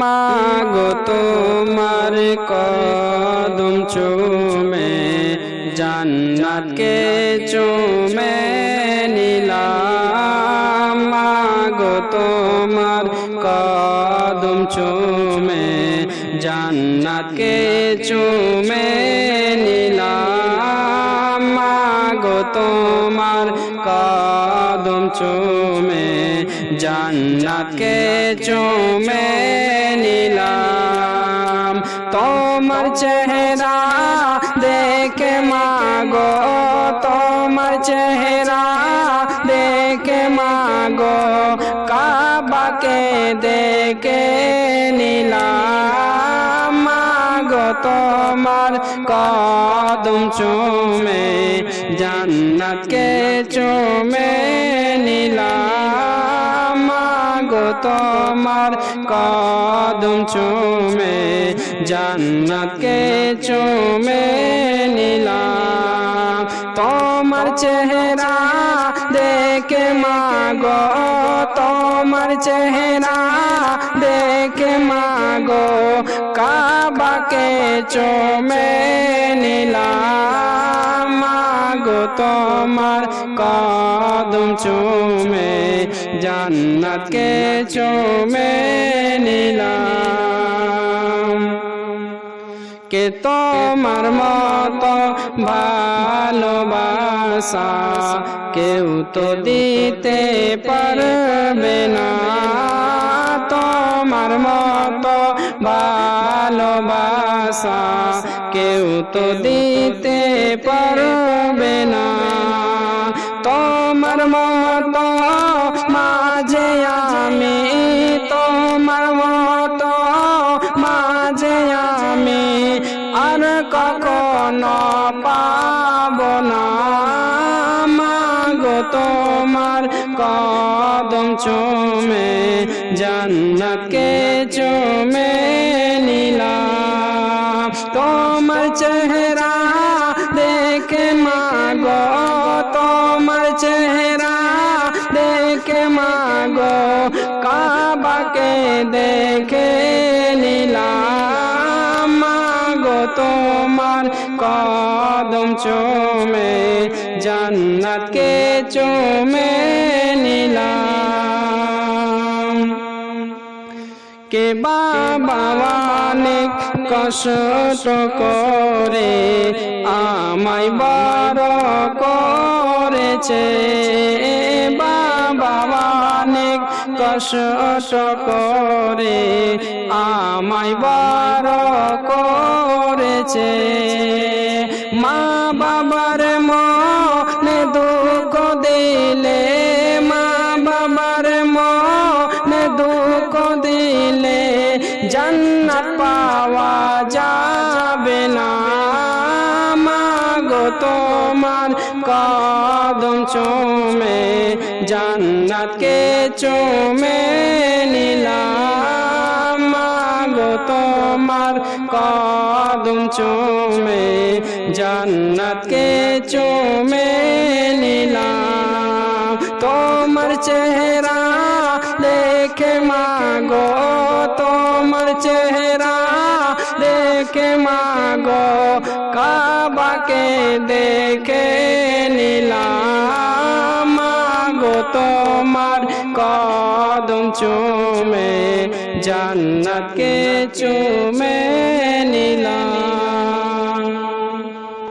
মাগো তোমার কদম চুমে, জান্নাতকে চুমে নিলাম। মাগো তোমার কদম চুমে, জান্নাতকে চুমে নিলাম। মাগো তোমার কদম চুমে, জান্নাতকে চুমে তোমার চেহারা দেখে মাগো, তোমার চেহারা দেখে মাগো, কাবাকে দেখে নিলাম মাগো, তোমার কদম চুমে, জান্নাতকে চুমে নিলাম। তোমার কদম চুমে, জান্নাতকে চুমে নিলাম। তোমার চেহারা দেখে মাগো, তোমার চেহারা দেখে মাগো, কাবাকে চুমে নিলাম। মাগো তোমার কদম চুমে, জান্নাতকে চুমে নিলাম। কে তোমার মত ভালোবাসা কেউ তো দিতে পারবে না। তোমার মত ভালোবাসা কেউ তো দিতে পারবে না। তোমার মত মাঝে আমি, তোমার মত মাঝে আমি আর কখনো পাব না। মাগো তোমার কদম চুমে, জান্নাতকে চুমে নিলাম তোমার চেহারা দেখে মাগো তোমার চেহারা দেখে মাগো কাবাকে দেখে নিলাম মাগো তোমার কদম চুমে জান্নাতকে চুমে নিলাম কে বাবা অনেক কষ্ট করে, আমায় বড় করেছে। বাবা অনেক কষ্ট করে, আমায় বড় করেছে। মা বাবার মনে দুঃখ দিলে, মা বাবার মনে জান্নাত পাওয়া যাবে না মাগো তোমার কদম চুমে জান্নাতকে চুমে নিলাম মাগো তোমার কদম চুমে জান্নাতকে চুমে নিলাম তোমার চেহারা দেখে মাগো তোমার চেহারা দেখে মাগো কাবাকে দেখে নিলাম মাগো তোমার কদম চুমে জান্নাতকে চুমে